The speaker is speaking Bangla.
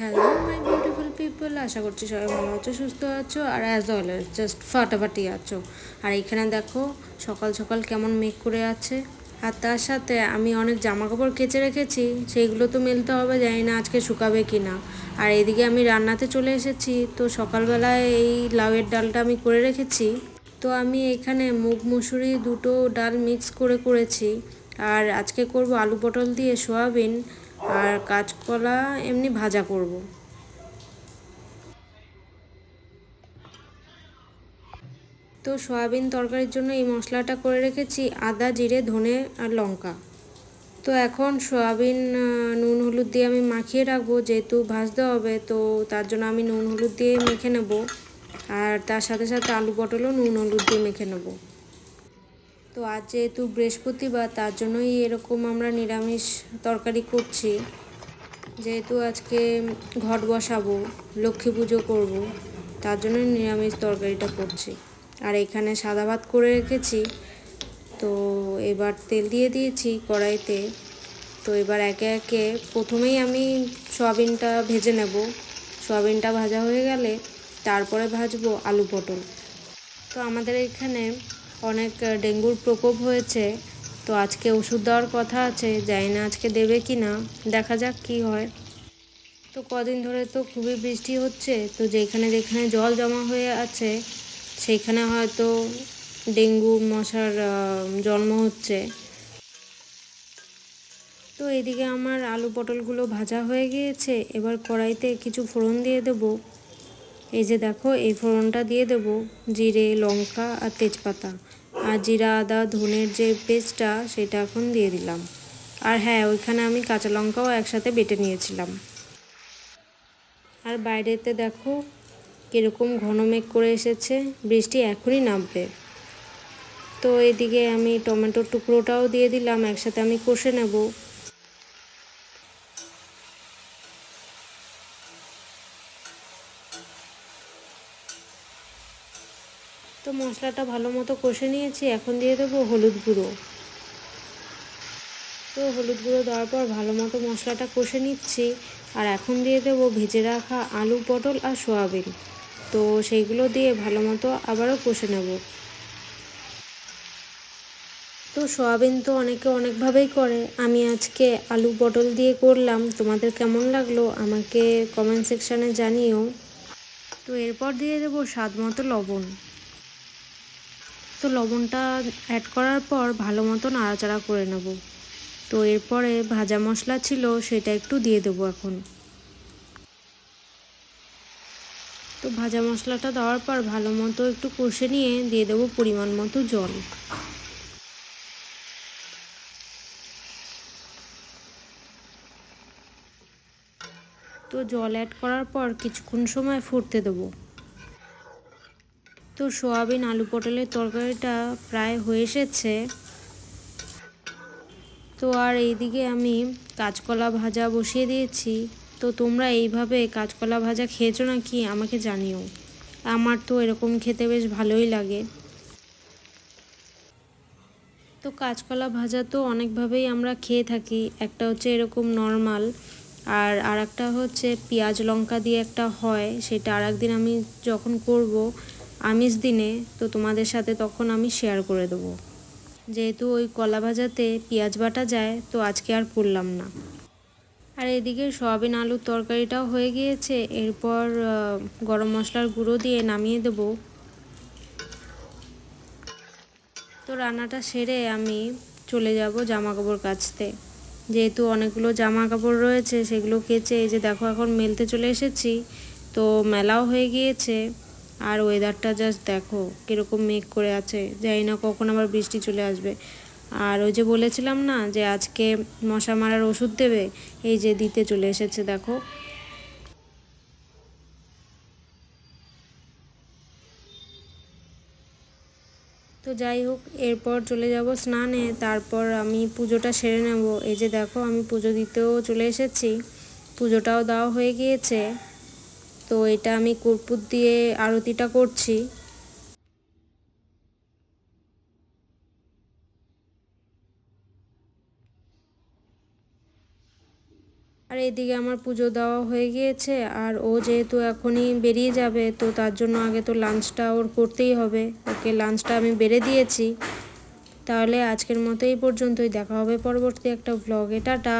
হ্যালো মাই বিউটিফুল পিপল আশা করছি সবাই ভালো আছো, সুস্থ আছো, আর অ্যাজ অলওয়েজ জাস্ট ফাটাফাটি আছো। আর এখানে দেখো, সকাল সকাল কেমন মেঘ করে আছে। আর তার সাথে আমি অনেক জামা কাপড় কেচে রেখেছি সেইগুলো তো মেলতে হবে, জানি না আজকে শুকাবে কি না আর এদিকে আমি রান্নাতে চলে এসেছি, তো সকালবেলায় এই লাউয়ের ডালটা আমি করে রেখেছি। তো আমি এখানে মুগ মুসুরি দুটো ডাল মিক্স করে করেছি। আর আজকে করব আলু পটল দিয়ে সোয়াবিন। আর কাঁচকলা এমনি ভাজা করব। তো সয়াবিন তরকারির জন্য এই মশলাটা করে রেখেছি, আদা, জিরে, ধনে আর লঙ্কা। তো এখন সয়াবিন নুন, হলুদ দিয়ে আমি মাখিয়ে রাখব, যেহেতু ভাজতে হবে, তো তার জন্য আমি নুন, হলুদ দিয়ে মেখে নেব। আর তার সাথে সাথে আলু পটলও নুন, হলুদ দিয়ে মেখে নেব। তো আজ যেহেতু বৃহস্পতিবার, তার জন্যই এরকম আমরা নিরামিষ তরকারি করছি। যেহেতু আজকে ঘট বসাবো, লক্ষ্মী পুজো করব, তার জন্য নিরামিষ তরকারিটা করছি। আর এখানে সাদা ভাত করে রেখেছি, তো এবার তেল দিয়ে দিয়েছি কড়াইতে। তো এবার একে একে প্রথমেই আমি সয়াবিনটা ভেজে নেব। সয়াবিনটা ভাজা হয়ে গেলে তারপরে ভাজবো আলু পটল। তো আমাদের এখানে অনেক ডেঙ্গুর প্রকোপ হয়েছে। তো আজকে ওষুধ দেওয়ার কথা আছে, জানি না আজকে দেবে কি না। দেখা যাক কি হয়। তো কদিন ধরে তো খুবই বৃষ্টি হচ্ছে, তো যেখানে যেখানে জল জমা হয়ে আছে, সেইখানে হয়তো ডেঙ্গু, মশার জন্ম হচ্ছে। তো এদিকে আমার আলু পটলগুলো ভাজা হয়ে গিয়েছে, এবার কড়াইতে কিছু ফোড়ন দিয়ে দেবো। এই যে দেখো, এই ফোড়নটা দিয়ে দেব, জিরে, লঙ্কা আর তেজপাতা। আর জিরা আদা ধনের যে পেস্টটা, সেটা এখন দিয়ে দিলাম। আর হ্যাঁ ওইখানে আমি কাঁচা লঙ্কাও একসাথে বেটে নিয়েছিলাম। আর বাইরেতে দেখো কীরকম ঘন মেঘ করে এসেছে, বৃষ্টি এখনই নামবে। তো এদিকে আমি টমেটোর টুকরোটাও দিয়ে দিলাম, একসাথে আমি কষে নেব। তো মশলাটা ভালো মতো কষে নিয়েছি, এখন দিয়ে দেবো হলুদ গুঁড়ো। তো হলুদ গুঁড়ো দেওয়ার পর ভালো মতো মশলাটা কষে নিচ্ছি, আর এখন দিয়ে দেবো ভেজে রাখা আলু পটল আর সয়াবিন। তো সেইগুলো দিয়ে ভালো মতো আবারও কষে নেব। তো সয়াবিন তো অনেকে অনেকভাবেই করে, আমি আজকে আলু পটল দিয়ে করলাম, তোমাদের কেমন লাগল আমাকে কমেন্ট সেকশানে জানিও। তো এরপর দিয়ে দেবো স্বাদ মতো লবণ। তো লবণটা অ্যাড করার পর ভালো মতো নাড়াচাড়া করে নেব। তো এরপরে ভাজা মশলা ছিল সেটা একটু দিয়ে দেবো এখন। তো ভাজা মশলাটা দেওয়ার পর ভালো মতো একটু কষে নিয়ে দিয়ে দেবো পরিমাণ মতো জল। তো জল অ্যাড করার পর কিছুক্ষণ সময় ফুটতে দেবো। তো সোয়াবিন, আলু পটলের তরকারিটা প্রায় হয়ে এসেছে। তো আর এইদিকে আমি কাঁচকলা ভাজা বসিয়ে দিয়েছি। তো তোমরা এইভাবে কাঁচকলা ভাজা খেয়েছো নাকি আমাকে জানিও। আমার তো এরকম খেতে বেশ ভালোই লাগে। তো কাঁচকলা ভাজা তো অনেকভাবেই আমরা খেয়ে থাকি। একটা হচ্ছে এরকম নর্মাল আর আর হচ্ছে পেঁয়াজ লঙ্কা দিয়ে একটা হয়। সেটা আর আমি যখন করব আমিষ দিনে, তো তোমাদের সাথে তখন আমি শেয়ার করে দেবো। যেহেতু ওই কলা ভাজাতে পেঁয়াজ বাটা যায়, তো আজকে আর করলাম না। আর এদিকে সয়াবিন আলুর তরকারিটাও হয়ে গিয়েছে, এরপর গরম মশলার গুঁড়ো দিয়ে নামিয়ে দেবো। তো রান্নাটা সেরে আমি চলে যাব জামা কাপড় কাচতে। যেহেতু অনেকগুলো জামা কাপড় রয়েছে, সেগুলো কেচে এই যে দেখো এখন মেলতে চলে এসেছি, তো মেলাও হয়ে গিয়েছে। আর ওয়েদারটা জাস্ট দেখো কীরকম মেঘ করে আছে, জানি না কখন আবার বৃষ্টি চলে আসবে। আর ওই যে বলেছিলাম না যে আজকে মশা মারার ওষুধ দেবে, এই যে দিতে চলে এসেছে, দেখো। তো যাই হোক, এরপর চলে যাব স্নানে, তারপর আমি পুজোটা সেরে নেব। এই যে দেখো আমি পুজো দিতেও চলে এসেছি, পুজোটাও দেওয়া হয়ে গিয়েছে। তো এটা আমি কর্পূর দিয়ে আরতিটা করছি। আর এদিকে আমার পুজো দেওয়া হয়ে গিয়েছে, আর ও যেহেতু এখনই বেরিয়ে যাবে, তো তার জন্য আগে তো লাঞ্চটা ওর করতেই হবে। ওকে লাঞ্চটা আমি বেড়ে দিয়েছি। তাহলে আজকের মতো এই পর্যন্তই। দেখা হবে পরবর্তী একটা ভ্লগে টাটা!